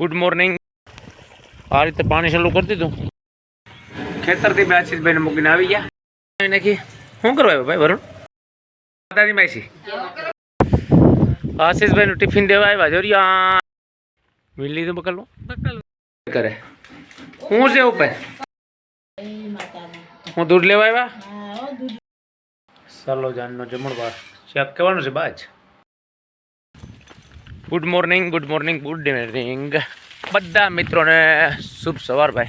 Good morning આ રીતે પાણી ચાલુ કરી દીધું. ખેતરથી બે આશીષભાઈને મૂકીને આવી ગયા. નાખી. શું કરવા આવ્યો ભાઈ વરુણ? માતાજી માસી. આશીષભાઈનું ટિફિન દેવા આવ્યા જોરિયા. મિલ લીધું બકલું? કરે. હું છે ઉપર? હું દૂધ લેવા આવ્યા? ચાલો જાનનો જમણવાર. શાક કહેવાનું છે બાજ? Good morning good morning good evening બધા મિત્રોને શુભ સવાર ભાઈ.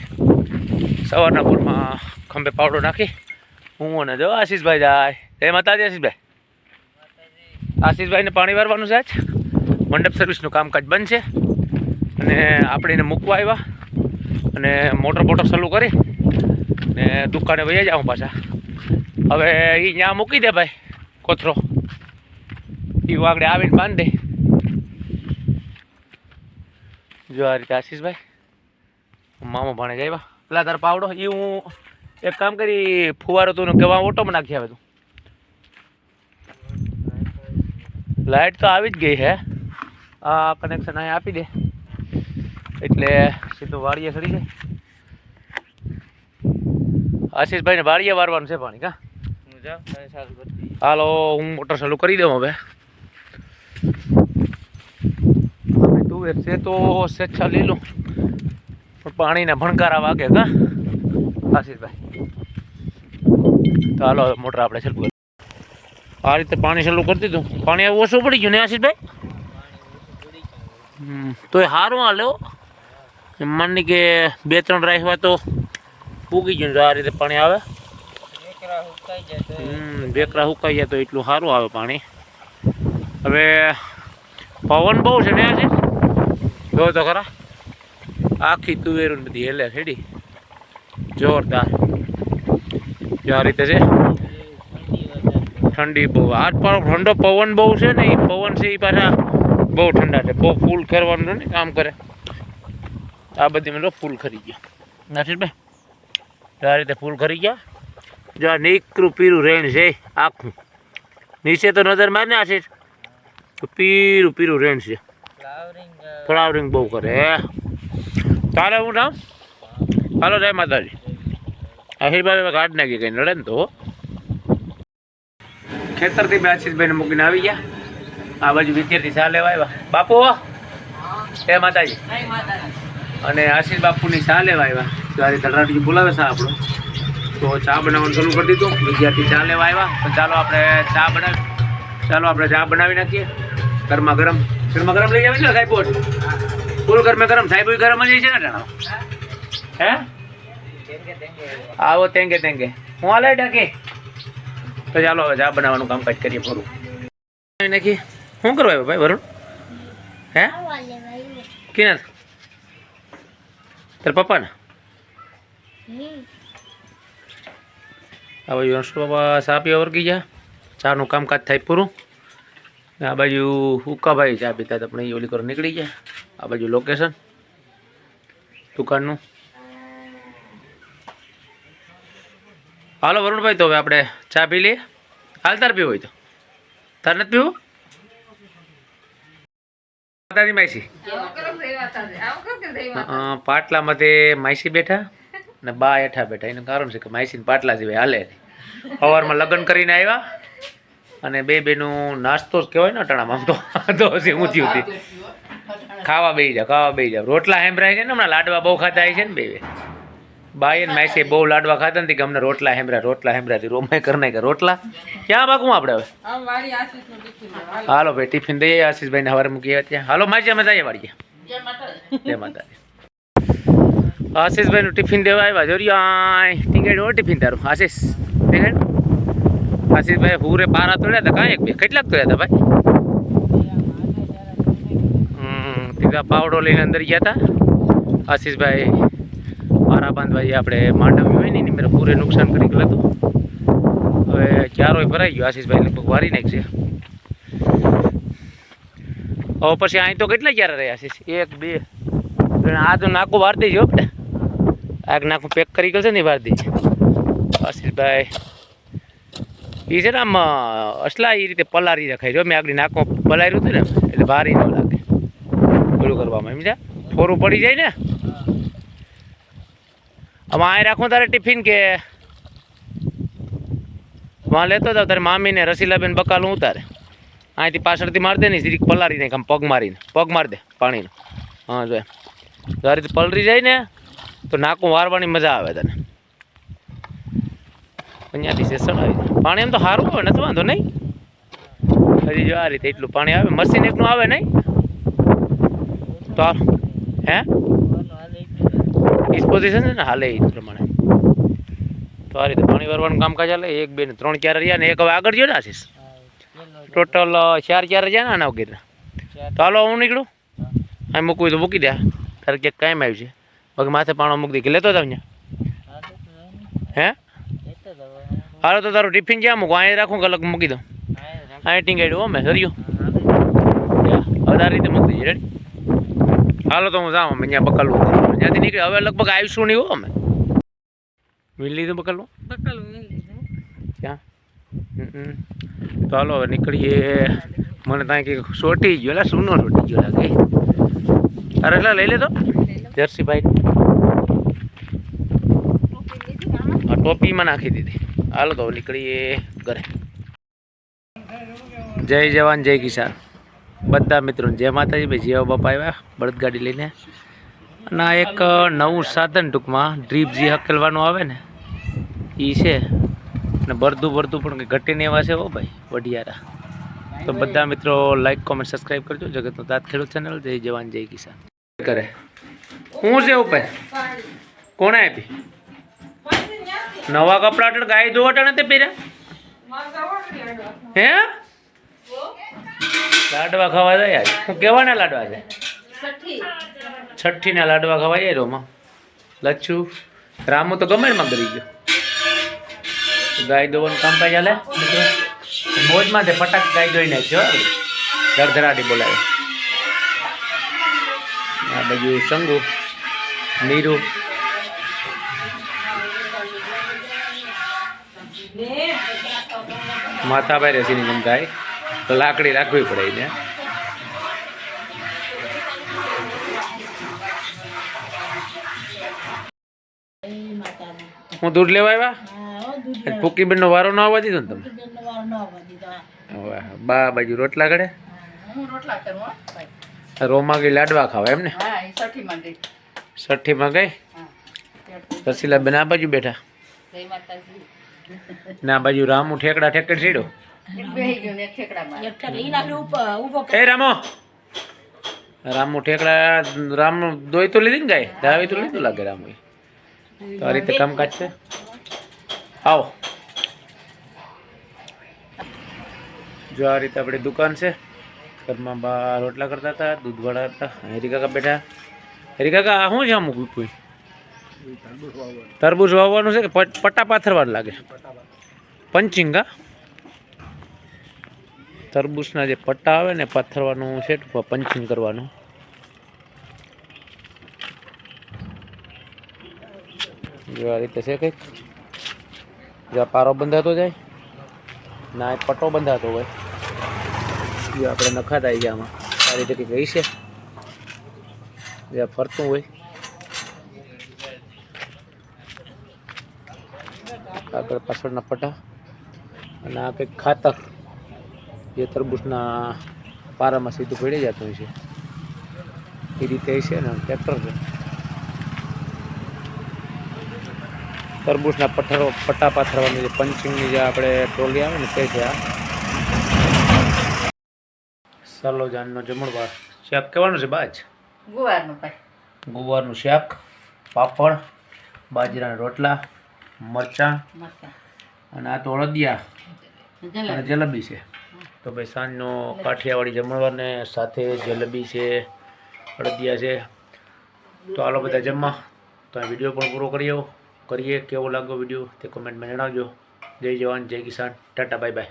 સવારના પૂરમાં ખંભે પાવડો નાખી હું અને જો આશીષભાઈ જાય. એ માતાજી આશીષભાઈ. આશીષભાઈને પાણી વારવાનું છે આજ. મંડપ સર્વિસનું કામકાજ બંધ છે. અને આપણે એને મૂકવા આવ્યા. અને મોટર બોટર ચાલુ કરી. ને દુકાને વહી જાઉં પાછા. હવે એ ત્યાં મૂકી દે ભાઈ કોથરો. એ વાગડે આવીને બાંધી. દે જો આ રીતે આશીષભાઈ મામા ભાણે જાય પેલા તાર પાવડો એ હું એક કામ કરી ફુવારો તું કેવા ઓટોમાં નાખી આવે તું. લાઇટ તો આવી જ ગઈ હે. આ કનેક્શન અહીં આપી દે. એટલે સીધું વાડીએ સડી જાય. આશીષભાઈને વાડીએ વારવાનું છે પાણી કા? હાલો હું મોટર ચાલુ કરી દઉં હવે. તુવેર છે તો સ્વેચ્છા લઈ લઉં પણ પાણીના ભણકારા વાગે કા? આશીષભાઈ. તો હાલો, મોટર આપણે કરી. આ રીતે પાણી ચાલુ કરી દીધું. પાણી ઓછું પડી ગયું ને, આશીષભાઈ? તો એ સારું હાલે હો. માની કે બે ત્રણ રાખ્યા તો ઉગી ગયું આ રીતે પાણી આવે. બેકરા સુકાઈ જાય તો એટલું સારું આવે પાણી. હવે પવન બહુ છે ને આજે જો તો ખરા. આખી તુવેરું બધી હેલે ખેડી જોરદાર. જો આ રીતે છે. ઠંડી બહુ. આજ પણ ઠંડો પવન બહુ છે ને, એ પવન છે એ પાછા બહુ ઠંડા છે. બહુ ફૂલ ખેરવાનું ને કામ કરે. આ બધી મને ફૂલ ખરી ગયા. નથી ભાઈ આ રીતે ફૂલ ખરી ગયા. જો આ નીકરું પીરું રેણ છે આખું. નીચે તો નજર માર ને, આશીષ. પીરું પીરું રેણ છે. ફ્લાવરિંગ બહુ કરે તારે હું નામ? હાલો જય માતાજી. આશીર્વાદ કાઢ નાખી કઈ નડે ને તો ખેતરથી આશીષભાઈને મૂકીને આવી ગયા. આ બાજુ વિદ્યાર્થી ચા લેવા આવ્યા. બાપુ હે. માતાજી. અને આશીષ બાપુની ચા લેવા આવ્યા. તો આજે બોલાવે છે આપણો. તો ચા બનાવવાનું શરૂ કરી દીધું. વિદ્યાર્થી ચા લેવા આવ્યા. તો ચાલો આપણે ચા બનાવી ચાલો આપણે ચા બનાવી નાખીએ. ગરમા ગરમ. ગરમા ગરમ લઈ આવી ને સાહેબ ફૂલ ગરમે ગરમ. સાહેબ ગરમ જ છે ને જાણો હે? આવો તેંગે તેંગે. હું હાલે ડાકે તો ચાલો હવે ચા બનાવવાનું કામકાજ કરીએ પૂરું નાખી. શું કરવા આવ્યો ભાઈ, વરુણ? હે? કિનાર તાર પપ્પાને? બાજુ અંશુ બાબા સાપી પીવા ગયા? ચાનું કામકાજ થાય પૂરું? આ બાજુ હુક્કાભાઈ ચા પીતા હતા પણ ઓલી કરો નીકળી ગયા. આ બાજુ લોકેશન દુકાનનું. હાલો વરુણભાઈ, તો હવે આપણે ચા પી લઈએ. હાલ તાર પીવું હોય તો. તાર નથી પીવું? માતાજી માયસી પાટલા માટે માઈસી બેઠા ને બા હેઠા બેઠા. એનું કારણ છે કે માઈસીને પાટલા જેવા હાલે સવારમાં લગ્ન કરીને આવ્યા. અને બે બેનું નાસ્તો જ કહેવાય ને અટાણામાં તો. તો હજી ઊંચી ઊંચી ખાવા બેસી જાવ ખાવા બેસી જાવ. રોટલા હેમરાય છે ને હમણાં લાડવા બહુ ખાતા હોય છે ને બે બે. બાઈ અને માસી બહુ લાડવા ખાતા નથી કે અમને રોટલા હેમરા રોટલા હેમરાથી રોમાય કરી નાખે રોટલા? ક્યાં પાકું આપણે હવે? હાલો. ભાઈ ટિફિન દઈએ. આશીષભાઈને સવારે મૂકી આવ્યા ત્યાં. હાલો માસી અમે જઈએ વાળીએ જય માતાજી. આશીષભાઈનું ટિફિન દેવા આવ્યા જોરિયા ટીંગેડ હો ટિફિન તારું. આશીષ ટીંગેડ આશીષભાઈ હુરે બારા તોડ્યા હતા, કાંઈ ભાઈ કેટલાક તોડ્યા હતા ભાઈ? તીધા પાવડો લઈને અંદર ગયા હતા. આશીષભાઈ પારા બાંધવા જે આપણે માંડવી હોય ને એની મેં પૂરે નુકસાન કરી ગયેલું હતું. હવે ચારોય ભરાઈ ગયો આશીષભાઈ લગભગ વારી નાખશે હવે પછી અહીં તો કેટલા ક્યારે રહ્યા, આશીષ? એક, બે. આ તો નાકું વાર દેજો આગ નાકું પેક કરી ગયું છે ને વાર દેજે. આશીષભાઈ એ છે ને આમ અસલા એ રીતે પલારી રખાય જો મેં આગળ નાકો પલાર્યું હતું ને, એટલે ભારી ન લાગે. પેલું કરવામાં સમજ્યા ફોરું પડી જાય ને? આમાં અહીં રાખું તારે ટિફિન કે? વાં લેતો જાવ તારે મામીને રસીલાબેન બકાલું ઉતારે અહીંથી પાછળથી મારી દે ને સીધી પલારી નાખ, આમ પગ મારીને, પગ મારી દે પાણીનો. હા. જો આ રીતે પલરી જાય ને, તો નાકું વારવાની મજા આવે તને. અહીંયાથી સેસણ આવી પાણી એમ તો સારું આવે નથી વાંધો, નહીં? હજી જો આ રીતે એટલું પાણી આવે. મશીન એકનું આવે, નહીં? તો હે? ડિસ્પોઝિશન છે ને, હાલે એ પ્રમાણે. તો આ રીતે પાણી ભરવાનું કામકાજ હાલે. એક, બે ને ત્રણ ચાર રહ્યા ને, એક હવે આગળ ને આશીષ ટોટલ ચાર ચાર રહ્યા ને આના વગેરે. તો હાલો, હું નીકળું? અહીં મૂકવું તો મૂકી દે. તારે ક્યાંક કાયમ આવ્યું છે. બાકી માથે પાણો મૂકી દે. કે લેતો જાવ હે? હાલો તો તારું ટિફિન જ્યાં મૂકો? અહીં રાખું કે અલગ મૂકી દઉં? અહીં ટીંગાડ્યું હો મેં સર્યું. હવે તારી રીતે મૂકી દઈએ રેડી હાલો તો હું જાઉં અમે અહીંયા બકલવું ત્યાંથી નીકળી હવે લગભગ આવીશું નહીં હો અમે. મિલ લીધું બકલવું? ક્યાં. તો હાલો હવે નીકળીએ. મને ત્યાં કંઈક સોટી ગયો એટલે સૂનો સોટી ગયો લાગે. અરે એટલે લઈ લેતો જર્સી ભાઈ આ ટોપીમાં નાખી દીધી. હાલો તો નીકળીએ ઘરે. જય જવાન, જય કિસાન. બધા મિત્રોને જય માતાજી. ભાઈ, જીવા બાપા આવ્યા બળદગાડી લઈને. અને આ એક નવું સાધન ટૂંકમાં, ડ્રીપ જે હકેલવાનું આવે ને એ છે. અને બરદું બરદું પણ ઘટીને એવા છે હો ભાઈ, વઢિયારા. તો બધા મિત્રો લાઈક કોમેન્ટ સબસ્ક્રાઈબ કરજો. જગતનો તાત ખેડૂત ચેનલ જય જવાન, જય કિસાન. કરે હું છે ઉપર કોણે આપી? નવા કપડા અટણ ગાય ધોવાટા નથી પહેર્યા? હે? લાડવા ખાવા જાય આજ. કેવાના લાડવા છે? છઠ્ઠીના લાડવા ખાવા જાય રોમાં? લચ્છુ? રામુ તો ગમે એમાં કરી ગયો. ગાય દોવાનું કામ પાઈ ચાલે? મોજમાં તે ફટાક ગાય દોઈ નાખ્યો ધરધરાટી બોલાવે. આ બાજુ શંગુ નીરુ માથા ભાઈ રેસીની જેમ ગાય તો લાકડી રાખવી પડે એને. હું દૂધ લેવા આવ્યા? ફૂકી બેન નો વારો ન આવવા દીધો ને તમે બા બાજુ રોટલા ઘડે? રોમા ગઈ લાડવા ખાવા એમ ને? હા એ સઠી માંડી છઠ્ઠીમાં ગઈ રસીલા બેન આ બાજુ બેઠા. જય માતાજી. ને બાજુ રામુ ઠેકડા ઠેકડ સીડો એ રામો! રામુ ઠેકડા રામ દોઈ તો લીધી ને ગાય? દાવી તો લીધું લાગે રામુ તો આ રીતે કામકાજ છે. આવો. જો આ રીતે આપણી દુકાન છે. ઘરમાં બા રોટલા કરતા હતા દૂધવાળા હતા. હરિકાકા બેઠા. હરિકાકા કાકા શું છે અમુક કોઈ? તરબૂચ વાવવાનું છે કે પટ- પટ્ટા પાથરવાનું લાગે? પંચિંગ, હા? તરબૂચના જે પટ્ટા આવે ને પાથરવાનું છે પંચિંગ કરવાનું. જો આ રીતે છે કંઈક? જો પારો બંધાતો જાય? ના, એ પટ્ટો બંધાતો હોય. જો આપણે નખાતા આવી ગયા આમાં. આ રીતે કંઈક રહી છે? જે ફરતું હોય. આગળ પાછળના પટા અને આ કંઈક ખાતર જે તરબૂચના પારામાં સીધું પડી જતું હોય છે. એ રીતે છે ને ટ્રેક્ટર છે. તરબૂચના પથ્થરો પટ્ટા પાથરવાની જે પંચિંગની જે આપણે ટ્રોલી આવે ને તે છે આ. સલોજાનનો જમણવાર શાક કહેવાનું છે બાજ? ગુવારનું ગુવારનું શાક પાપડ બાજરાના રોટલા મરચાં અને આ તો અળદિયા અને જલેબી છે. તો ભાઈ સાંજનો કાઠિયાવાડી જમણવારને સાથે જલેબી છે અડદિયા છે. તો હાલો બધા જમવા. તો આ વીડિયો પણ પૂરો કરીએ કરીએ. કેવો લાગ્યો વીડિયો તે કોમેન્ટમાં જણાવજો. જય જવાન જય કિસાન. Tata bye bye.